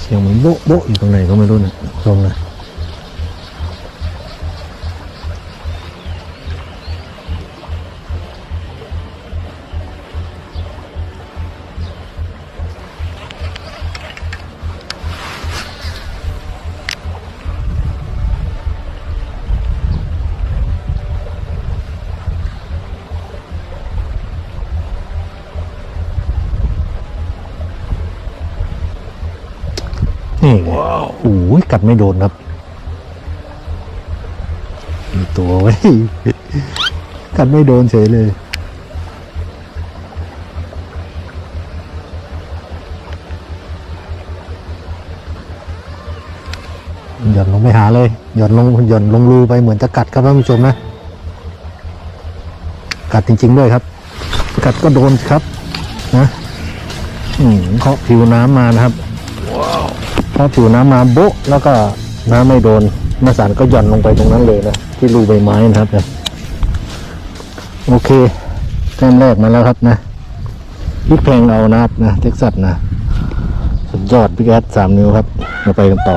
เสียงเหมือนโบ๊ะโบ๊ะอยู่ตรงไหนก็ไม่รู้นะตรงนะ นี่ไงโอ้ยกัดไม่โดนครับมีตัวไว้กัดไม่โดนเฉยเลยหย่อนลงไปหาเลยหย่อนลงหย่อนลงรูไปเหมือนจะกัดครับท่านผู้ชมนะ กัดจริง ๆ ด้วยครับ กัดก็โดนครับ นะอืมเคาะผิวน้ำมานะครับ เคาะผิวน้ำมาโบ๊ะแล้วก็น้ำไม่โดนมาสารก็หย่อนลงไปตรงนั้นเลยนะ ที่รูใบไม้นะครับนะโอเคแต้มแรกมาแล้วครับนะพลิกแพงเอานะครับนะเท็กซัสนะ สุดยอดพิกแอดสามนิ้วครับ เราไปกันต่อ